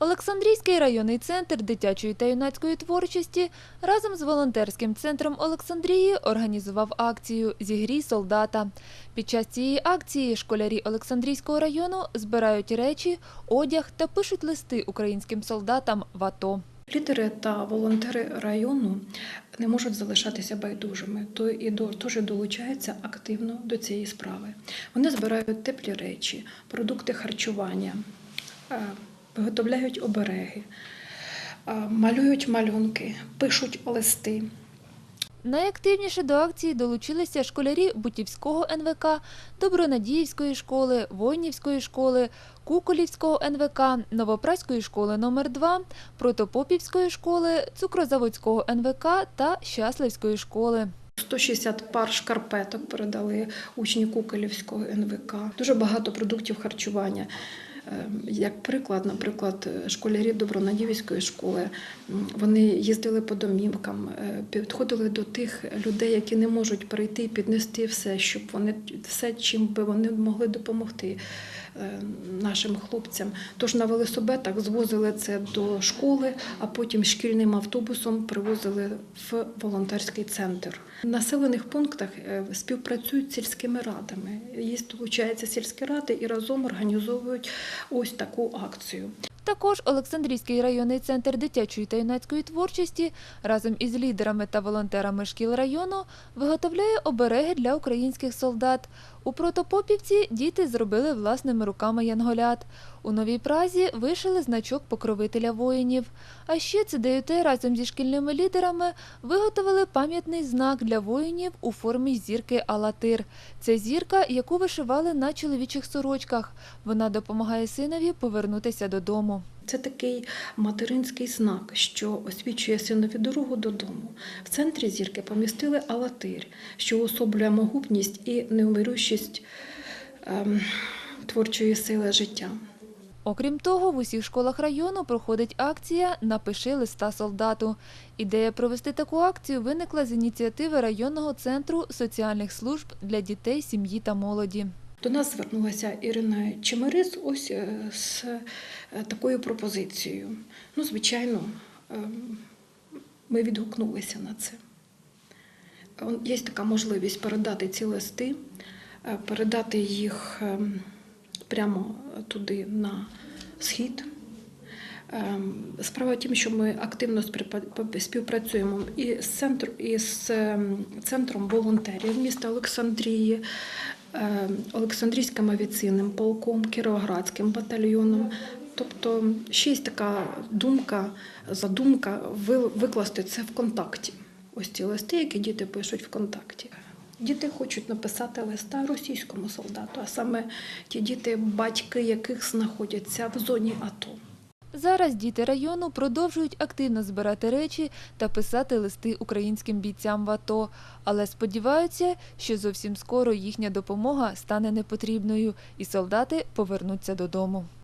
Олександрійський районний центр дитячої та юнацької творчості разом з волонтерським центром Олександрії організував акцію Зігрій солдата. Під час цієї акції школярі Олександрійського району збирають речі, одяг та пишуть листи українським солдатам в АТО. Лідери та волонтери району не можуть залишатися байдужими, то і до теж долучаються активно до цієї справи. Вони збирають теплі речі, продукти харчування, е, виготовляють обереги, малюють малюнки, пишуть листи. Найактивніше до акції долучилися школярі Бутівського НВК, Добронадіївської школи, Войнівської школи, Куколівського НВК, Новопраської школи номер 2 Протопопівської школи, Цукрозаводського НВК та Щасливської школи. 160 пар шкарпеток передали учні Куколівського НВК. Дуже багато продуктів харчування. Е, Як приклад, наприклад, школярі Добронадівської школи, вони їздили по домівкам, е, підходили до тих людей, які не можуть прийти і піднести все, щоб вони все, чим би вони могли допомогти е, нашим хлопцям. Тож на велосипедах звозили це до школи, а потім шкільним автобусом привозили в волонтерський центр. В населених пунктах е, співпрацюють з сільськими радами. Є долучаються сільські ради і разом організовують ось таку акцію. Також Олександрійський районний центр дитячої та юнацької творчості разом із лідерами та волонтерами шкіл району виготовляє обереги для українських солдат. У Протопопівці діти зробили власними руками янголят. У Новій Празі вишили значок покровителя воїнів. А ще ЦДЮТ разом зі шкільними лідерами виготовили пам'ятний знак для воїнів у формі зірки Алатир. Це зірка, яку вишивали на чоловічих сорочках. Вона допомагає синові повернутися додому. Це такий материнський знак, що освічує синові дорогу додому. В центрі зірки помістили алатир, що уособлює могутність і неумирущість ем, творчої сили життя. Окрім того, в усіх школах району проходить акція Напиши листа солдату. Ідея провести таку акцію виникла з ініціативи районного центру соціальних служб для дітей, сім'ї та молоді. До нас звернулася Ірина Чемерис ось е, з е, такою пропозицією. Ну, звичайно, ем, ми відгукнулися на це. Є така можливість передати ці листи, е, передати їх прямо туди на схід. Справа в тім, що ми активно співпрацюємо і з ем, центром волонтерів міста Олександрії, Олександрійським авіаційним полком, Кіровоградським батальйоном. Тобто ще є така думка, задумка ви- викласти це в контакті. Ось ці листи, які діти пишуть в контакті. Діти хочуть написати листа російському солдату, а саме ті діти, батьки яких знаходяться в зоні АТО. Зараз діти району продовжують активно збирати речі та писати листи українським бійцям в АТО, але сподіваються, що зовсім скоро їхня допомога стане непотрібною і солдати повернуться додому.